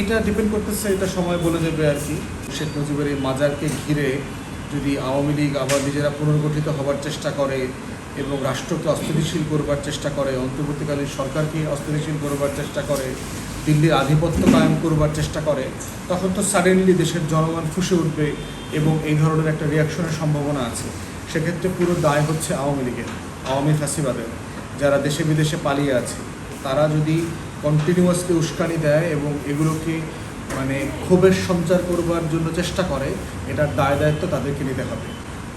এটা ডিপেন্ড করতেছে, এটা সময় বলে দেবে আর কি। শেখ মুজিবের এই মাজারকে ঘিরে যদি আওয়ামী লীগ আবার নিজেরা পুনর্গঠিত হবার চেষ্টা করে এবং রাষ্ট্রকে অস্থিতিশীল করবার চেষ্টা করে, অন্তর্বর্তীকালীন সরকারকে অস্থিতিশীল করবার চেষ্টা করে, দিল্লির আধিপত্য কায়েম করবার চেষ্টা করে, তখন তো সাডেনলি দেশের জনগণ ফুসে উঠবে এবং এই ধরনের একটা রিয়াকশনের সম্ভাবনা আছে। সেক্ষেত্রে পুরো দায় হচ্ছে আওয়ামী লীগের, আওয়ামী ফাঁসিবাদের যারা দেশে বিদেশে পালিয়ে আছে। তারা যদি কন্টিনিউয়াসলি উস্কানি দেয় এবং এগুলোকে মানে ক্ষোভের সঞ্চার করবার জন্য চেষ্টা করে, এটার দায় দায়িত্ব তাদেরকে নিতে হবে।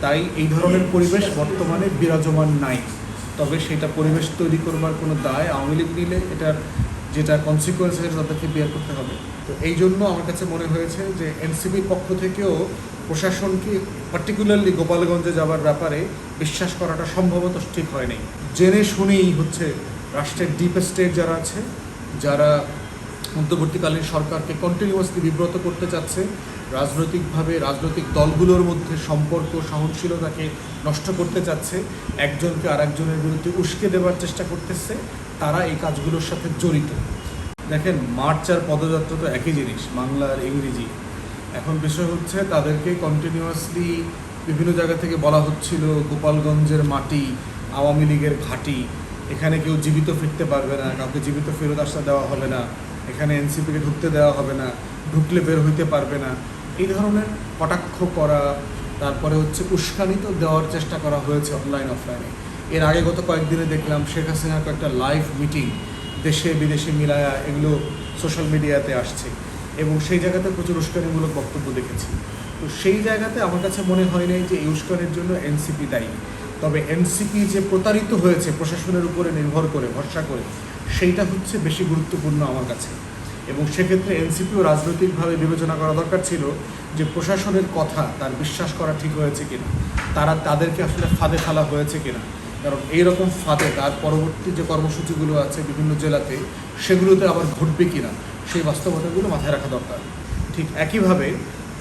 তাই এই ধরনের পরিবেশ বর্তমানে বিরাজমান নাই। তবে সেটা পরিবেশ তৈরি করবার কোনো দায় আওয়ামী লীগ নিলে এটার যেটা কনসিকুয়েন্স আছে তাদেরকে বিয়ার করতে হবে। তো এই জন্য আমার কাছে মনে হয়েছে যে এনসিবির পক্ষ থেকেও প্রশাসনকে পার্টিকুলারলি গোপালগঞ্জে যাওয়ার ব্যাপারে বিশ্বাস করাটা সম্ভবত ঠিক হয়নি। জেনে শুনেই হচ্ছে রাষ্ট্রের ডিপ স্টেট যারা আছে যারা অন্তর্বর্তীকালীন সরকারকে কন্টিনিউয়াসলি বিব্রত করতে চাচ্ছে, রাজনৈতিকভাবে রাজনৈতিক দলগুলোর মধ্যে সম্পর্ক, সহনশীলতাকে নষ্ট করতে চাচ্ছে, একজনকে আরেকজনের বিরুদ্ধে উস্কে দেওয়ার চেষ্টা করতেছে, তারা এই কাজগুলোর সাথে জড়িত। দেখেন, মার্চ আর পদযাত্রা তো একই জিনিস, বাংলা আর ইংরেজি। এখন বিষয় হচ্ছে তাদেরকে কন্টিনিউয়াসলি বিভিন্ন জায়গা থেকে বলা হচ্ছিল, গোপালগঞ্জের মাটি, আওয়ামী লীগের ঘাঁটি এখানে কেউ জীবিত ফিরতে পারবে না, কাউকে জীবিত ফেরত আসতে দেওয়া হবে না, এখানে এনসিপিকে ঢুকতে দেওয়া হবে না, ঢুকলে বের হইতে পারবে না। এই ধরনের কটাক্ষ করা, তারপরে হচ্ছে উস্কানি তো দেওয়ার চেষ্টা করা হয়েছে অনলাইন অফলাইনে এর আগে গত কয়েকদিনে দেখলাম শেখ হাসিনার কয়েকটা লাইভ মিটিং দেশে বিদেশে মিলায়া এগুলো সোশ্যাল মিডিয়াতে আসছে। এবং সেই জায়গাতে প্রচুর উস্কানিমূলক বক্তব্য দেখেছি। তো সেই জায়গাতে আমার কাছে মনে হয় নাই যে এই উস্কানির জন্য এনসিপি দায়ী। তবে এনসিপি যে প্রতারিত হয়েছে, প্রশাসনের উপরে নির্ভর করে, ভরসা করে, সেইটা হচ্ছে বেশি গুরুত্বপূর্ণ আমার কাছে। এবং সেক্ষেত্রে এনসিপিও রাজনৈতিকভাবে বিবেচনা করা দরকার ছিল যে প্রশাসনের কথা, তার বিশ্বাস করা ঠিক হয়েছে কিনা, তারা তাদেরকে আসলে ফাঁদে ফেলা হয়েছে কিনা। কারণ এইরকম ফাঁদে তার পরবর্তী যে কর্মসূচিগুলো আছে বিভিন্ন জেলাতে, সেগুলোতে আবার ঘটবে কিনা, সেই বাস্তবতাগুলো মাথায় রাখা দরকার। ঠিক একইভাবে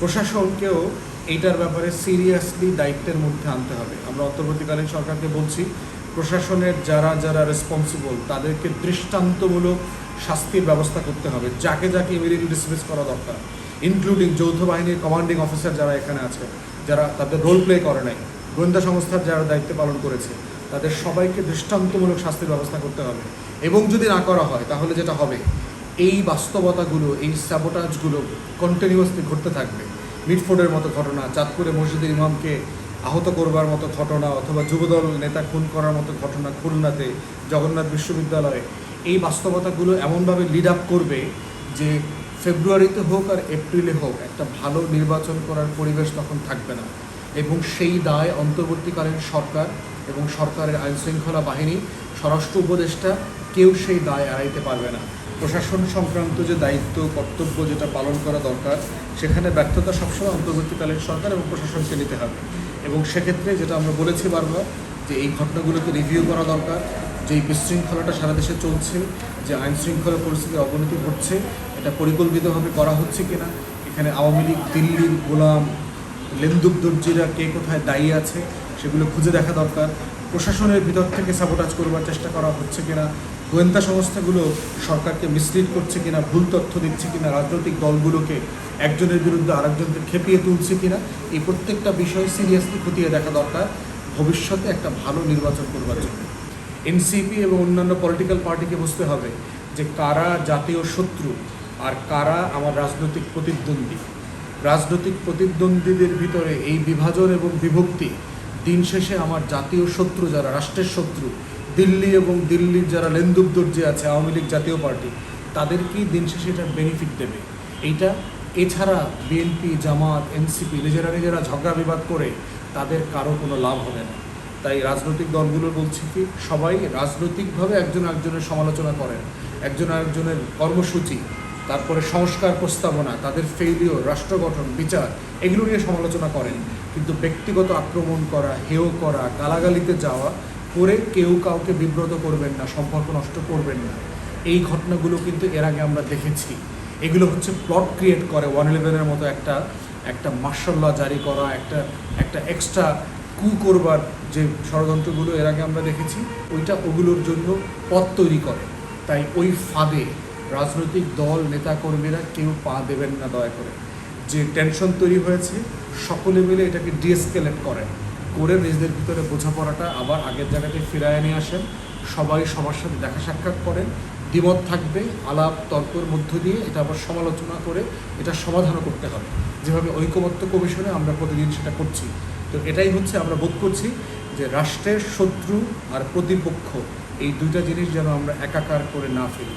প্রশাসনকেও এইটার ব্যাপারে সিরিয়াসলি দায়িত্বের মধ্যে আনতে হবে। আমরা অন্তর্বর্তীকালীন সরকারকে বলছি, প্রশাসনের যারা যারা রেসপন্সিবল তাদেরকে দৃষ্টান্তমূলক শাস্তির ব্যবস্থা করতে হবে। যাকে যাকে ইমিডিয়েটলি ডিসমিস করা দরকার ইনক্লুডিং যৌথ বাহিনীর কমান্ডিং অফিসার যারা এখানে আছে, যারা তাদের রোল প্লে করে নাই, গোয়েন্দা সংস্থার যারা দায়িত্ব পালন করেছে, তাদের সবাইকে দৃষ্টান্তমূলক শাস্তির ব্যবস্থা করতে হবে। এবং যদি না করা হয়, তাহলে যেটা হবে, এই বাস্তবতাগুলো, এই স্যাবোটাজগুলো কন্টিনিউয়াসলি ঘটতে থাকবে। মিটফোর্ডের মতো ঘটনা, চাঁদপুরে মসজিদের ইমামকে আহত করবার মতো ঘটনা অথবা যুবদল নেতা খুন করার মতো ঘটনা খুলনাতে, জগন্নাথ বিশ্ববিদ্যালয়ে। এই বাস্তবতাগুলো এমনভাবে লিড আপ করবে যে ফেব্রুয়ারিতে হোক আর এপ্রিলে হোক, একটা ভালো নির্বাচন করার পরিবেশ তখন থাকবে না। এবং সেই দায় অন্তর্বর্তীকালীন সরকার এবং সরকারের আইনশৃঙ্খলা বাহিনী, স্বরাষ্ট্র উপদেষ্টা, কেউ সেই দায় এড়াইতে পারবে না। প্রশাসন সংক্রান্ত যে দায়িত্ব, কর্তব্য যেটা পালন করা দরকার, সেখানে ব্যর্থতা সবসময় অন্তর্বর্তীকালীন সরকার এবং প্রশাসনকে নিতে হবে। এবং সেক্ষেত্রে যেটা আমরা বলেছি বারবার, যে এই ঘটনাগুলোকে রিভিউ করা দরকার, যে এই বিশৃঙ্খলাটা সারা দেশে চলছে, যে আইন শৃঙ্খলা পরিস্থিতির অবনতি ঘটছে, এটা পরিকল্পিতভাবে করা হচ্ছে কিনা, এখানে আওয়ামী লীগ দিল্লির গোলাম, লেন্দুক, দর্জিরা, কে কোথায় দায়ী আছে, সেগুলো খুঁজে দেখা দরকার। প্রশাসনের ভিতর থেকে সাবোটাজ করবার চেষ্টা করা হচ্ছে কিনা গোয়েন্দা সংস্থাগুলো সরকারকে মিসলিড করছে কিনা, ভুল তথ্য দিচ্ছে কিনা, রাজনৈতিক দলগুলোকে একজনের বিরুদ্ধে আরেকজনকে খেপিয়ে তুলছে কিনা, এই প্রত্যেকটা বিষয় সিরিয়াসলি খতিয়ে দেখা দরকার। ভবিষ্যতে একটা ভালো নির্বাচন করবার জন্য। এনসিপি এবং অন্যান্য পলিটিক্যাল পার্টিকে বুঝতে হবে যে কারা জাতীয় শত্রু আর কারা আমার রাজনৈতিক প্রতিদ্বন্দ্বী। রাজনৈতিক প্রতিদ্বন্দ্বীদের ভিতরে এই বিভাজন এবং বিভক্তি দিন শেষে আমার জাতীয় শত্রু, যারা রাষ্ট্রের শত্রু দিল্লি এবং দিল্লির যারা লেন্দুক দর্জি আছে, আওয়ামী লীগ জাতীয় পার্টি, তাদেরকেই দিন শেষে এটা বেনিফিট দেবে। এইটা এছাড়া বিএনপি জামাত এনসিপি নিজেরা নিজেরা ঝগড়া বিবাদ করে তাদের কারও কোনো লাভ হবে না। তাই রাজনৈতিক দলগুলো বলছি কি, সবাই রাজনৈতিকভাবে একজন একজনের সমালোচনা করেন, একজন আরেকজনের কর্মসূচি, তারপরে সংস্কার প্রস্তাবনা, তাদের ফেইলিওর রাষ্ট্র গঠন, বিচার, এগুলো নিয়ে সমালোচনা করেন। কিন্তু ব্যক্তিগত আক্রমণ করা, হেয় করা, গালাগালিতে যাওয়া করে কেউ কাউকে বিব্রত করবেন না, সম্পর্ক নষ্ট করবেন না। এই ঘটনাগুলো কিন্তু এর আগে আমরা দেখেছি। এগুলো হচ্ছে প্লট ক্রিয়েট করে ওয়ান ইলেভেনের মতো একটা একটা মার্শাল্লাহ জারি করা, একটা একটা এক্সট্রা কু করবার যে ষড়যন্ত্রগুলো এর আগে আমরা দেখেছি, ওইটা ওগুলোর জন্য পথ তৈরি করে। তাই ওই ফাঁদে রাজনৈতিক দল, নেতাকর্মীরা কেউ পা দেবেন না দয়া করে। যে টেনশন তৈরি হয়েছে, সকলে মিলে এটাকে ডিএসকেলেট করেন। করে নিজেদের ভিতরে বোঝাপড়াটা আবার আগের জায়গাতে ফিরায় নিয়ে আসেন। সবাই সবার সাথে দেখা সাক্ষাৎ করেন। দ্বিমত থাকবে, আলাপ, তর্কের মধ্য দিয়ে এটা আবার সমালোচনা করে এটা সমাধানও করতে হবে। যেভাবে ঐকমত্য কমিশনে আমরা প্রতিদিন সেটা করছি। তো এটাই হচ্ছে আমরা বোধ করছি যে রাষ্ট্রের শত্রু আর প্রতিপক্ষ এই দুইটা জিনিস যেন আমরা একাকার করে না ফেলি।